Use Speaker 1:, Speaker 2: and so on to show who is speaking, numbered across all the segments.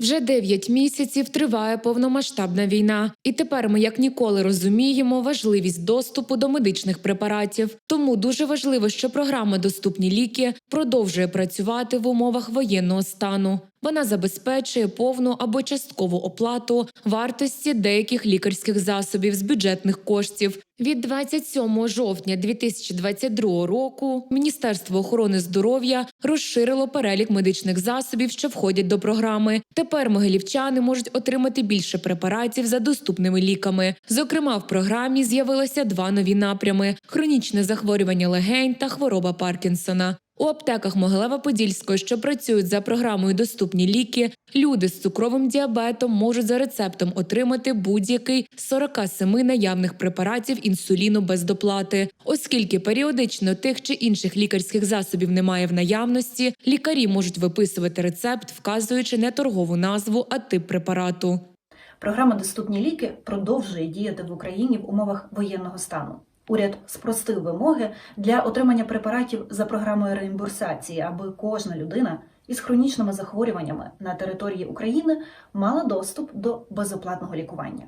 Speaker 1: Вже 9 місяців триває повномасштабна війна, і тепер ми як ніколи розуміємо важливість доступу до медичних препаратів. Тому дуже важливо, що програма Доступні ліки продовжує працювати в умовах воєнного стану. Вона забезпечує повну або часткову оплату вартості деяких лікарських засобів з бюджетних коштів. Від 27 жовтня 2022 року Міністерство охорони здоров'я розширило перелік медичних засобів, що входять до програми. Тепер могилівчани можуть отримати більше препаратів за доступними ліками. Зокрема, в програмі з'явилося два нові напрями: хронічне захворювання легень та хвороба Паркінсона. У аптеках Могилева-Подільського, що працюють за програмою Доступні ліки, люди з цукровим діабетом можуть за рецептом отримати будь-який з 47 наявних препаратів інсуліну без доплати. Оскільки періодично тих чи інших лікарських засобів немає в наявності, лікарі можуть виписувати рецепт, вказуючи не торгову назву, а тип препарату.
Speaker 2: Програма Доступні ліки продовжує діяти в Україні в умовах воєнного стану. Уряд спростив вимоги для отримання препаратів за програмою реімбурсації, аби кожна людина із хронічними захворюваннями на території України мала доступ до безоплатного лікування.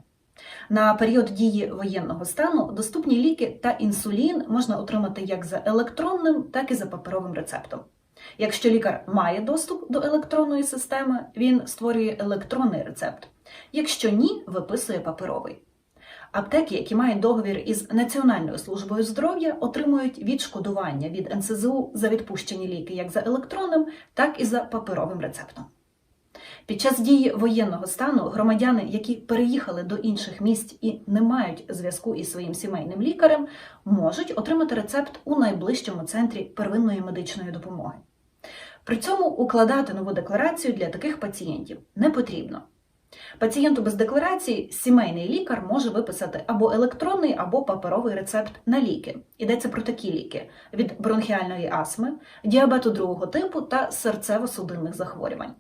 Speaker 2: На період дії воєнного стану доступні ліки та інсулін можна отримати як за електронним, так і за паперовим рецептом. Якщо лікар має доступ до електронної системи, він створює електронний рецепт. Якщо ні, виписує паперовий. Аптеки, які мають договір із Національною службою здоров'я, отримують відшкодування від НСЗУ за відпущені ліки як за електронним, так і за паперовим рецептом. Під час дії воєнного стану громадяни, які переїхали до інших місць і не мають зв'язку із своїм сімейним лікарем, можуть отримати рецепт у найближчому центрі первинної медичної допомоги. При цьому укладати нову декларацію для таких пацієнтів не потрібно. Пацієнту без декларації сімейний лікар може виписати або електронний, або паперовий рецепт на ліки. Йдеться про такі ліки від бронхіальної астми, діабету другого типу та серцево-судинних захворювань.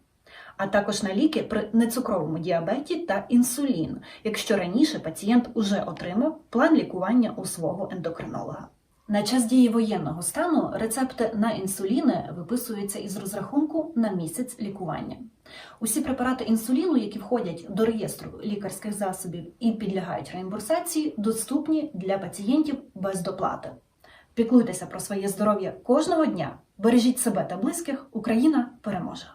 Speaker 2: А також на ліки при нецукровому діабеті та інсулін, якщо раніше пацієнт уже отримав план лікування у свого ендокринолога. На час дії воєнного стану рецепти на інсуліни виписуються із розрахунку на місяць лікування. Усі препарати інсуліну, які входять до реєстру лікарських засобів і підлягають реімбурсації, доступні для пацієнтів без доплати. Піклуйтеся про своє здоров'я кожного дня, бережіть себе та близьких, Україна переможе!